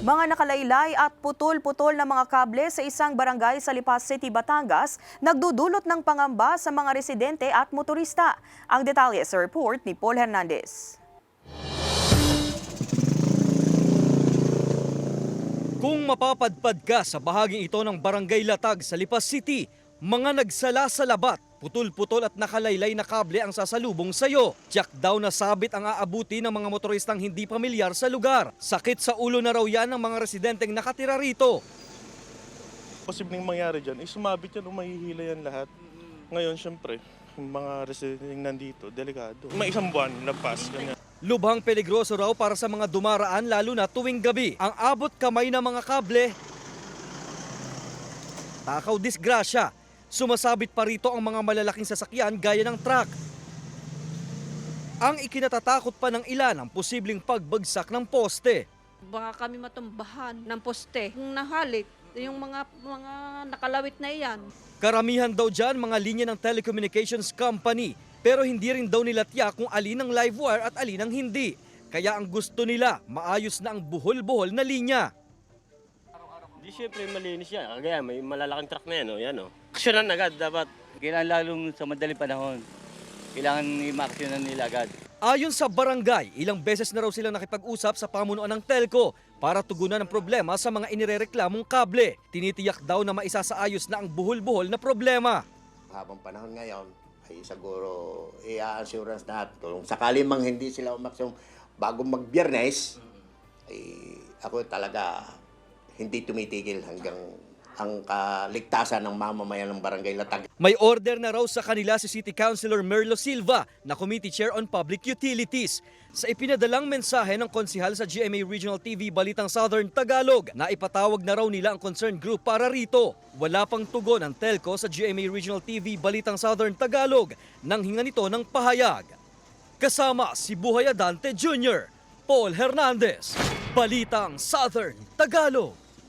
Mga nakalaylay at putol-putol na mga kable sa isang barangay sa Lipas City, Batangas nagdudulot ng pangamba sa mga residente at motorista. Ang detalye sa report ni Paul Hernandez. Kung mapapadpad ka sa bahaging ito ng Barangay Latag sa Lipas City, mga nagsala sa labat, putol-putol at nakalaylay na kable ang sasalubong sa'yo. Tiyak daw na sabit ang aabuti ng mga motoristang hindi pamilyar sa lugar. Sakit sa ulo na raw yan ng mga residenteng nakatira rito. posibleng mangyari dyan, is sumabit yan o mahihila yan lahat. Ngayon, syempre, yung mga residente nandito, delikado. May isang buwan na pass, ganyan. Lubhang peligroso raw para sa mga dumaraan lalo na tuwing gabi. Ang abot kamay ng mga kable, takaw disgrasya. Sumasabit pa rito ang mga malalaking sasakyan gaya ng truck. Ang ikinatatakot pa ng ilan ang posibleng pagbagsak ng poste. baka kami matumbahan ng poste. Kung nahalik, yung mga mga nakalawit na iyan. Karamihan daw dyan mga linya ng telecommunications company pero hindi rin daw nila tiyak kung alin ang live wire at alin ang hindi. Kaya ang gusto nila, maayos na ang buhol-buhol na linya. Di syempre malinis yan. Kagaya may malalaking truck na yan, oh. yan oh. Aksyonan agad dapat. Kailangan lalong sa madaling panahon. Kailangan i-maksyonan nila agad. Ayon sa barangay, ilang beses na raw silang nakipag-usap sa pamunuan ng telco para tugunan ang problema sa mga inirereklamong kable. Tinitiyak daw na maisasaayos na ang buhol-buhol na problema. habang panahon ngayon ay siguro i-assurance natin kung sakali mang hindi sila umaksyon bago magbiyernes ay ako talaga hindi tumitigil hanggang ang kaligtasan ng mamamayan ng barangay Latag. May order na raw sa kanila si City Councilor Merlo Silva na Committee Chair on Public Utilities. Sa ipinadalang mensahe ng konsihal sa GMA Regional TV Balitang Southern Tagalog na ipatawag na raw nila ang concerned group para rito. Wala pang tugon ang telco sa GMA Regional TV Balitang Southern Tagalog nang hinga nito ng pahayag. Kasama si Buhay Adante Jr., Paul Hernandez, Balitang Southern Tagalog.